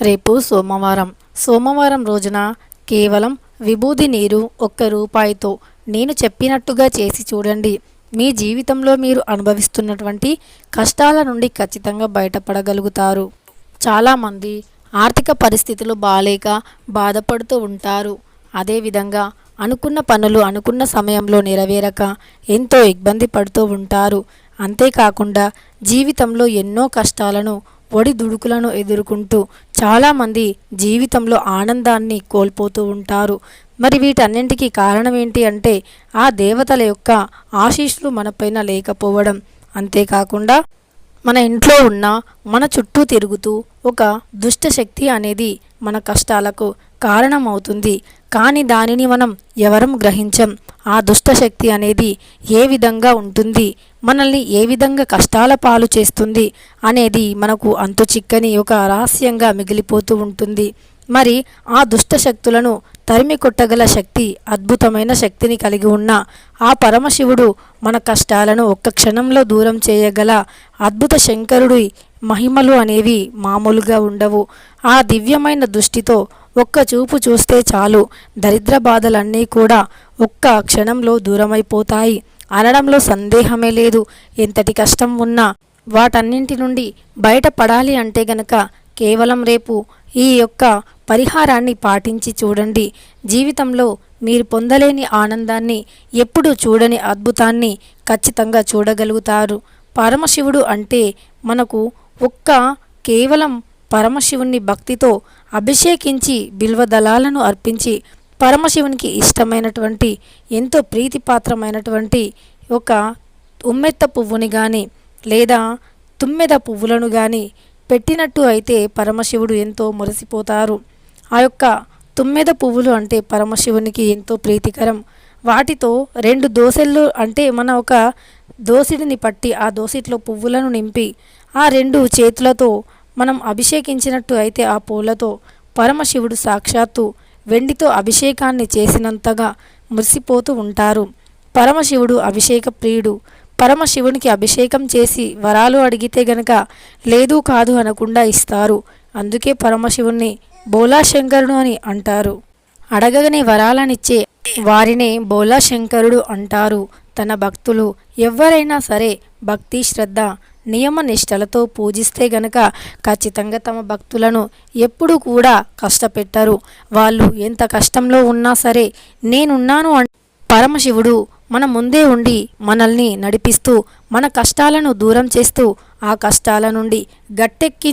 రేపు సోమవారం. సోమవారం రోజున కేవలం విభూది నీరు ఒక్క రూపాయితో నేను చెప్పినట్టుగా చేసి చూడండి. మీ జీవితంలో మీరు అనుభవిస్తున్నటువంటి కష్టాల నుండి ఖచ్చితంగా బయటపడగలుగుతారు. చాలామంది ఆర్థిక పరిస్థితులు బాలేక బాధపడుతూ ఉంటారు. అదేవిధంగా అనుకున్న పనులు అనుకున్న సమయంలో నెరవేరక ఎంతో ఇబ్బంది పడుతూ ఉంటారు. అంతేకాకుండా జీవితంలో ఎన్నో కష్టాలను ఒడిదుడుకులను ఎదుర్కొంటూ చాలామంది జీవితంలో ఆనందాన్ని కోల్పోతూ ఉంటారు. మరి వీటన్నింటికీ కారణం ఏంటి అంటే ఆ దేవతల యొక్క ఆశీస్సులు మనపైన లేకపోవడం. అంతేకాకుండా మన ఇంట్లో ఉన్న మన చుట్టూ తిరుగుతూ ఒక దుష్ట శక్తి అనేది మన కష్టాలకు కారణమవుతుంది. కానీ దానిని మనం ఎవరం గ్రహించం. ఆ దుష్ట శక్తి అనేది ఏ విధంగా ఉంటుంది? మనల్ని ఏ విధంగా కష్టాల పాలు చేస్తుంది? అనేది మనకు అంతు చిక్కని ఒక రహస్యంగా మిగిలిపోతూ ఉంటుంది. మరి ఆ దుష్ట శక్తులను తరిమి కొట్టగల శక్తి అద్భుతమైన శక్తిని కలిగి ఉన్న ఆ పరమశివుడు మన కష్టాలను ఒక్క క్షణంలో దూరం చేయగల అద్భుత శంకరుడి మహిమలు అనేవి మామూలుగా ఉండవు. ఆ దివ్యమైన దృష్టితో ఒక్క చూపు చూస్తే చాలు. దరిద్ర బాధలన్నీ కూడా ఒక్క క్షణంలో దూరమైపోతాయి. అనడంలో సందేహమే లేదు. ఎంతటి కష్టం ఉన్నా వాటన్నింటి నుండి బయటపడాలి అంటే గనక కేవలం రేపు ఈ యొక్క పరిహారాన్ని పాటించి చూడండి. జీవితంలో మీరు పొందలేని ఆనందాన్ని ఎప్పుడూ చూడని అద్భుతాన్ని ఖచ్చితంగా చూడగలుగుతారు. పరమశివుడు అంటే మనకు ఒక్క కేవలం పరమశివుణ్ణి భక్తితో అభిషేకించి బిల్వదళాలను అర్పించి పరమశివునికి ఇష్టమైనటువంటి ఎంతో ప్రీతిపాత్రమైనటువంటి ఒక ఉమ్మెత్త పువ్వుని కానీ లేదా తుమ్మెద పువ్వులను కానీ పెట్టినట్టు అయితే పరమశివుడు ఎంతో మురిసిపోతారు. ఆ యొక్క తుమ్మెద పువ్వులు అంటే పరమశివునికి ఎంతో ప్రీతికరం. వాటితో రెండు దోసెళ్ళు అంటే మన ఒక దోసిడిని పట్టి ఆ దోసిట్లో పువ్వులను నింపి ఆ రెండు చేతులతో మనం అభిషేకించినట్టు అయితే ఆ పూలతో పరమశివుడు సాక్షాత్తు వెండితో అభిషేకాన్ని చేసినంతగా మురిసిపోతూ ఉంటారు. పరమశివుడు అభిషేక ప్రియుడు. పరమశివునికి అభిషేకం చేసి వరాలు అడిగితే గనక లేదు కాదు అనకుండా ఇస్తారు. అందుకే పరమశివుణ్ణి బోలాశంకరుడు అని అంటారు. అడగగనే వరాలనిచ్చే వారినే బోలాశంకరుడు అంటారు. తన భక్తులు ఎవరైనా సరే భక్తి శ్రద్ధ నియమ నిష్టలతో పూజిస్తే గనక ఖచ్చితంగా తమ భక్తులను ఎప్పుడూ కూడా కష్టపెట్టరు. వాళ్ళు ఎంత కష్టంలో ఉన్నా సరే నేనున్నాను అం పరమశివుడు మన ముందే ఉండి మనల్ని నడిపిస్తూ మన కష్టాలను దూరం చేస్తూ ఆ కష్టాల నుండి గట్టెక్కి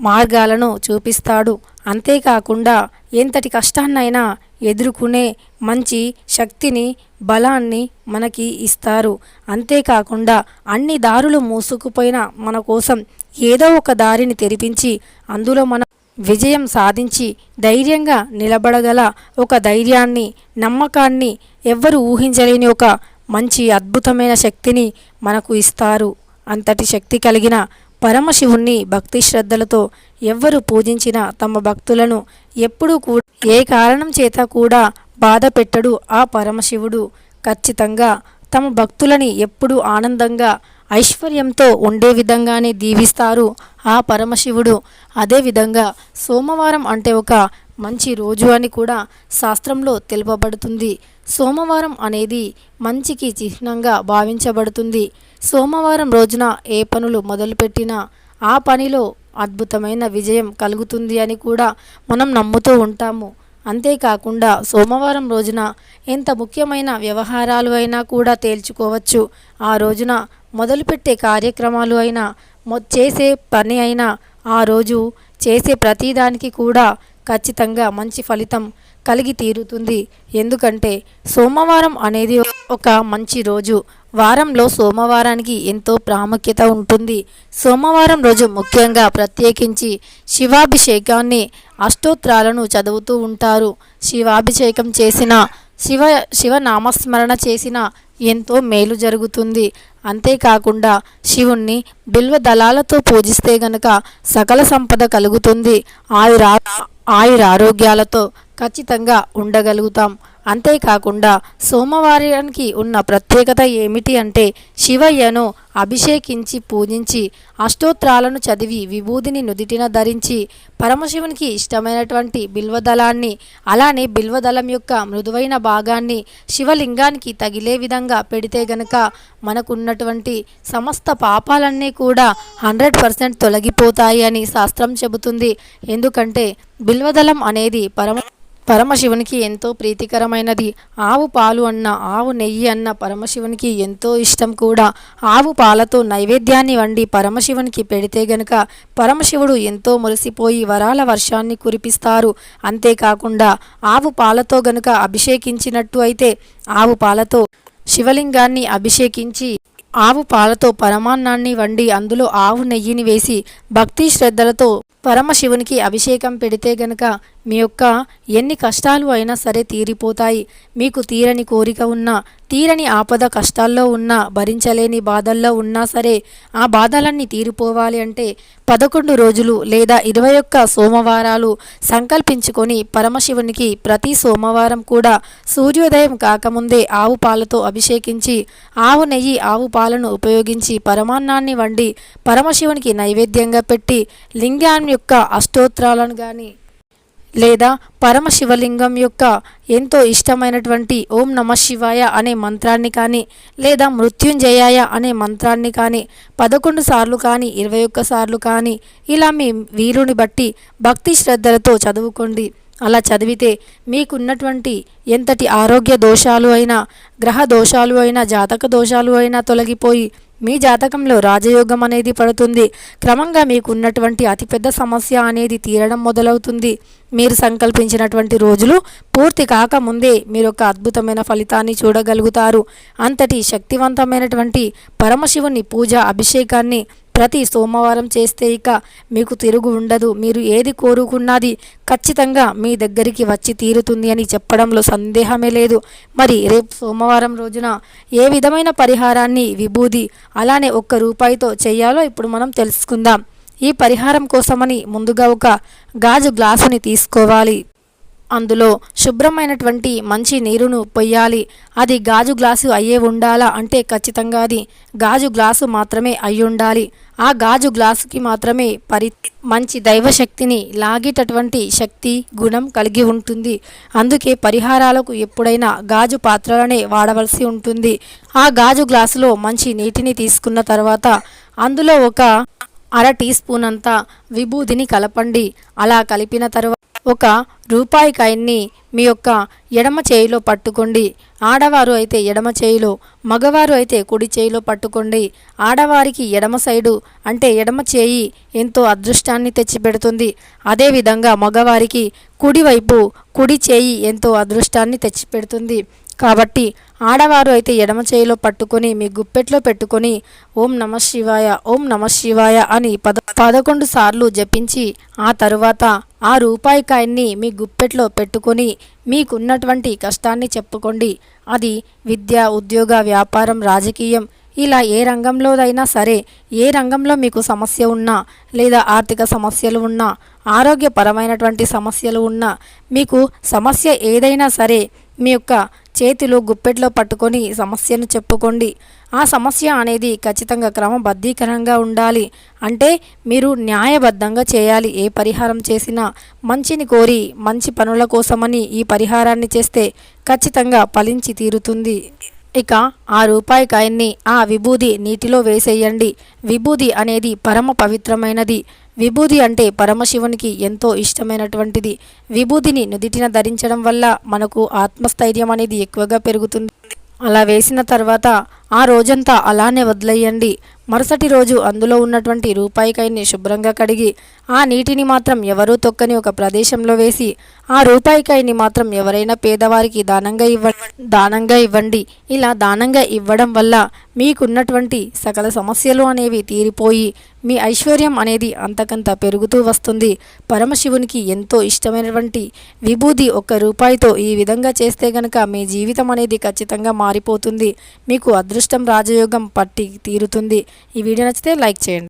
మార్గాలను చూపిస్తాడు. అంతేకాకుండా ఎంతటి కష్టాన్నైనా ఎదుర్కొనే మంచి శక్తిని బలాన్ని మనకి ఇస్తారు. అంతేకాకుండా అన్ని దారులు మూసుకుపోయిన మన కోసం ఏదో ఒక దారిని తెరిపించి అందులో మనం విజయం సాధించి ధైర్యంగా నిలబడగల ఒక ధైర్యాన్ని నమ్మకాన్ని ఎవ్వరు ఊహించలేని ఒక మంచి అద్భుతమైన శక్తిని మనకు ఇస్తారు. అంతటి శక్తి కలిగిన పరమశివుణ్ణి భక్తి శ్రద్ధలతో ఎవ్వరు పూజించినా తమ భక్తులను ఎప్పుడూ కూడా ఏ కారణం చేత కూడా బాధ పెట్టడు ఆ పరమశివుడు. ఖచ్చితంగా తమ భక్తులని ఎప్పుడూ ఆనందంగా ఐశ్వర్యంతో ఉండే విధంగానే దీవిస్తారు ఆ పరమశివుడు. అదేవిధంగా సోమవారం అంటే ఒక మంచి రోజు అని కూడా శాస్త్రంలో తెలుపబడుతుంది. సోమవారం అనేది మంచికి చిహ్నంగా భావించబడుతుంది. సోమవారం రోజున ఏ పనులు మొదలుపెట్టినా ఆ పనిలో అద్భుతమైన విజయం కలుగుతుంది అని కూడా మనం నమ్ముతూ ఉంటాము. అంతేకాకుండా సోమవారం రోజున ఎంత ముఖ్యమైన వ్యవహారాలు అయినా కూడా తేల్చుకోవచ్చు. ఆ రోజున మొదలుపెట్టే కార్యక్రమాలు అయినా చేసే పని అయినా ఆ రోజు చేసే ప్రతిదానికి కూడా ఖచ్చితంగా మంచి ఫలితం కలిగి తీరుతుంది. ఎందుకంటే సోమవారం అనేది ఒక మంచి రోజు. వారంలో సోమవారానికి ఎంతో ప్రాముఖ్యత ఉంటుంది. సోమవారం రోజు ముఖ్యంగా ప్రత్యేకించి శివాభిషేకాన్ని అష్టోత్రాలను చదువుతూ ఉంటారు. శివాభిషేకం చేసిన శివ శివనామస్మరణ చేసిన ఎంతో మేలు జరుగుతుంది. అంతేకాకుండా శివుణ్ణి బిల్వ దళాలతో పూజిస్తే గనక సకల సంపద కలుగుతుంది. ఆయురా ఆయురారోగ్యాలతో ఖచ్చితంగా ఉండగలుగుతాం. అంతేకాకుండా సోమవారానికి ఉన్న ప్రత్యేకత ఏమిటి అంటే శివయ్యను అభిషేకించి పూజించి అష్టోత్రాలను చదివి విభూదిని నుదిటిన ధరించి పరమశివునికి ఇష్టమైనటువంటి బిల్వదళాన్ని అలానే బిల్వదళం యొక్క మృదువైన భాగాన్ని శివలింగానికి తగిలే విధంగా పెడితే గనక మనకున్నటువంటి సమస్త పాపాలన్నీ కూడా హండ్రెడ్ పర్సెంట్ తొలగిపోతాయి అని శాస్త్రం చెబుతుంది. ఎందుకంటే బిల్వదళం అనేది పరమ పరమశివునికి ఎంతో ప్రీతికరమైనది. ఆవు పాలు అన్న ఆవు నెయ్యి అన్న పరమశివునికి ఎంతో ఇష్టం కూడా. ఆవు పాలతో నైవేద్యాన్ని వండి పరమశివునికి పెడితే గనుక పరమశివుడు ఎంతో మురిసిపోయి వరాల వర్షాన్ని కురిపిస్తారు. అంతేకాకుండా ఆవు పాలతో గనుక అభిషేకించినట్టు అయితే ఆవు పాలతో శివలింగాన్ని అభిషేకించి ఆవు పాలతో పరమాన్నాన్ని వండి అందులో ఆవు నెయ్యిని వేసి భక్తి శ్రద్ధలతో పరమశివునికి అభిషేకం పెడితే గనక మీ యొక్క ఎన్ని కష్టాలు అయినా సరే తీరిపోతాయి. మీకు తీరని కోరిక ఉన్నా తీరని ఆపద కష్టాల్లో ఉన్నా భరించలేని బాధల్లో ఉన్నా సరే ఆ బాధలన్నీ తీరిపోవాలి అంటే పదకొండు రోజులు లేదా ఇరవై ఒక్క సోమవారాలు సంకల్పించుకొని పరమశివునికి ప్రతి సోమవారం కూడా సూర్యోదయం కాకముందే ఆవు పాలతో అభిషేకించి ఆవు నెయ్యి ఆవు పాలను ఉపయోగించి పరమాన్నాన్ని వండి పరమశివునికి నైవేద్యంగా పెట్టి లింగాన్ని యొక్క అష్టోత్రాలను కానీ లేదా పరమశివలింగం యొక్క ఎంతో ఇష్టమైనటువంటి ఓం నమ శివాయ అనే మంత్రాన్ని కానీ లేదా మృత్యుంజయాయ అనే మంత్రాన్ని కానీ పదకొండు సార్లు కానీ ఇరవై ఒక్క సార్లు కానీ ఇలా మీ వీరుని బట్టి భక్తి శ్రద్ధలతో చదువుకోండి. అలా చదివితే మీకున్నటువంటి ఎంతటి ఆరోగ్య దోషాలు అయినా గ్రహ దోషాలు అయినా జాతక దోషాలు అయినా తొలగిపోయి మీ జాతకంలో రాజయోగం అనేది పడుతుంది. క్రమంగా మీకు ఉన్నటువంటి అతిపెద్ద సమస్య అనేది తీరడం మొదలవుతుంది. మీరు సంకల్పించినటువంటి రోజులు పూర్తి కాకముందే మీరు ఒక అద్భుతమైన ఫలితాన్ని చూడగలుగుతారు. అంతటి శక్తివంతమైనటువంటి పరమశివుని పూజ అభిషేకాన్ని ప్రతి సోమవారం చేస్తే ఇక మీకు తిరుగు ఉండదు. మీరు ఏది కోరుకున్నది ఖచ్చితంగా మీ దగ్గరికి వచ్చి తీరుతుంది అని చెప్పడంలో సందేహమే లేదు. మరి రేపు సోమవారం రోజున ఏ విధమైన పరిహారాన్ని విభూది అలానే ఒక్క రూపాయితో చేయాలో ఇప్పుడు మనం తెలుసుకుందాం. ఈ పరిహారం కోసమని ముందుగా ఒక గాజు గ్లాసుని తీసుకోవాలి. అందులో శుభ్రమైనటువంటి మంచి నీరును పొయ్యాలి. అది గాజు గ్లాసు అయ్యే ఉండాలా అంటే ఖచ్చితంగా అది. గాజు గ్లాసు మాత్రమే అయి ఉండాలి. ఆ గాజు గ్లాసుకి మాత్రమే పరి మంచి దైవశక్తిని లాగేటటువంటి శక్తి గుణం కలిగి ఉంటుంది. అందుకే పరిహారాలకు ఎప్పుడైనా గాజు పాత్రలనే వాడవలసి ఉంటుంది. ఆ గాజు గ్లాసులో మంచి నీటిని తీసుకున్న తర్వాత అందులో ఒక అర టీ స్పూన్ అంతా విభూదిని కలపండి. అలా కలిపిన తర్వాత ఒక రూపాయి కాయిన్ని మీ యొక్క ఎడమ చేయిలో పట్టుకోండి. ఆడవారు అయితే ఎడమ చేయిలో మగవారు అయితే కుడి చేయిలో పట్టుకోండి. ఆడవారికి ఎడమ సైడు అంటే ఎడమ చేయి ఎంతో అదృష్టాన్ని తెచ్చిపెడుతుంది. అదేవిధంగా మగవారికి కుడివైపు కుడి చేయి ఎంతో అదృష్టాన్ని తెచ్చిపెడుతుంది. కాబట్టి ఆడవారు అయితే ఎడమ చేయిలో పట్టుకొని మీ గుప్పెట్లో పెట్టుకొని ఓం నమ శివాయ ఓం నమ శివాయ అని పద పదకొండు సార్లు జపించి ఆ తరువాత ఆ రూపాయి కాయన్ని మీ గుప్పెట్లో పెట్టుకొని మీకున్నటువంటి కష్టాన్ని చెప్పుకోండి. అది విద్య ఉద్యోగ వ్యాపారం రాజకీయం ఇలా ఏ రంగంలోదైనా సరే ఏ రంగంలో మీకు సమస్య ఉన్నా లేదా ఆర్థిక సమస్యలు ఉన్నా ఆరోగ్యపరమైనటువంటి సమస్యలు ఉన్నా మీకు సమస్య ఏదైనా సరే మీ యొక్క చేతిలో గుప్పెట్లో పట్టుకొని సమస్యను చెప్పుకోండి. ఆ సమస్య అనేది ఖచ్చితంగా క్రమబద్ధీకరంగా ఉండాలి. అంటే మీరు న్యాయబద్ధంగా చేయాలి. ఏ పరిహారం చేసినా మంచిని కోరి మంచి పనుల కోసమని ఈ పరిహారాన్ని చేస్తే ఖచ్చితంగా ఫలించి తీరుతుంది. ఇక ఆ రూపాయి కాయన్ని ఆ విభూది నీటిలో వేసేయండి. విభూది అనేది పరమ పవిత్రమైనది. విభూది అంటే పరమశివునికి ఎంతో ఇష్టమైనటువంటిది. విభూదిని నుదిటిన ధరించడం వల్ల మనకు ఆత్మస్థైర్యం అనేది ఎక్కువగా పెరుగుతుంది. అలా వేసిన తర్వాత ఆ రోజంతా అలానే వదిలేయండి. మరుసటి రోజు అందులో ఉన్నటువంటి రూపాయికాయని శుభ్రంగా కడిగి ఆ నీటిని మాత్రం ఎవరూ తొక్కని ఒక ప్రదేశంలో వేసి ఆ రూపాయికాయని మాత్రం ఎవరైనా పేదవారికి దానంగా ఇవ్వ దానంగా ఇవ్వండి. ఇలా దానంగా ఇవ్వడం వల్ల మీకున్నటువంటి సకల సమస్యలు అనేవి తీరిపోయి మీ ఐశ్వర్యం అనేది అంతకంత పెరుగుతూ వస్తుంది. పరమశివునికి ఎంతో ఇష్టమైనటువంటి విభూది ఒక్క రూపాయితో ఈ విధంగా చేస్తే గనక మీ జీవితం అనేది ఖచ్చితంగా మారిపోతుంది. మీకు అదృష్టం రాజయోగం పట్టి తీరుతుంది. ఈ వీడియో నచ్చితే లైక్ చేయండి.